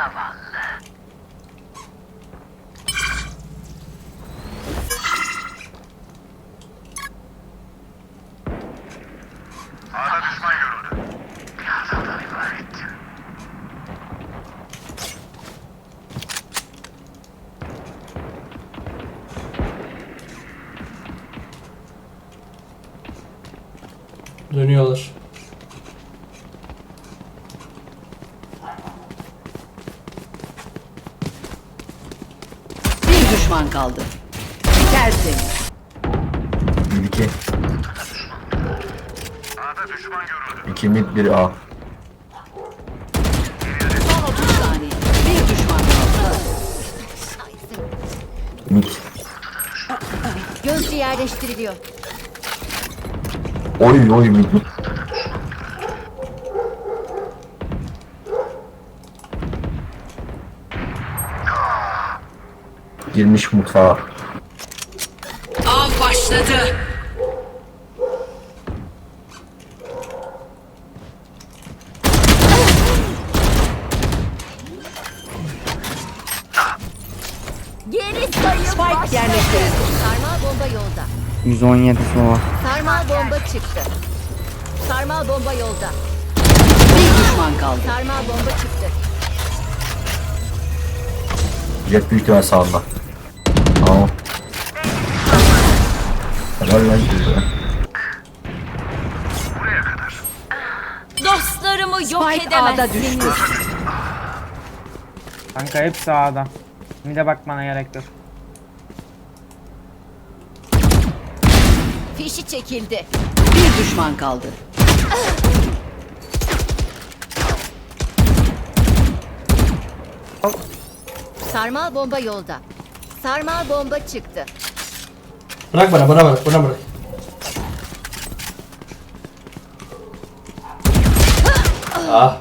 Zavallı. Ağda düşman görüldü. Biraz adam ibaretti. Dönüyorlar. Kaldı. Tertemiz. 2 2 mid 1 A. Son 30 saniye. Bir düşman kaldı. Mid. Gözcü yerleştiriliyor. Oy oy mid. Girmiş mutfağa. Av başladı. Geri sayım Spike yerleştirildi. Sarmal bomba yolda. 117 sova. Sarmal bomba çıktı. Sarmal bomba yolda. Bir düşman kaldı. Sarmal bomba çıktı. Jet büyük ihtimal sağında. Lan güzel. Dostlarımı yok Spike A'da düştü. Kanka hepsi sağda. Mide bakmana gerek yok. Fişi çekildi. Bir düşman kaldı. Sarmal bomba yolda. Sarmal bomba çıktı. Bırak bana bana bırak bana bırak. Ah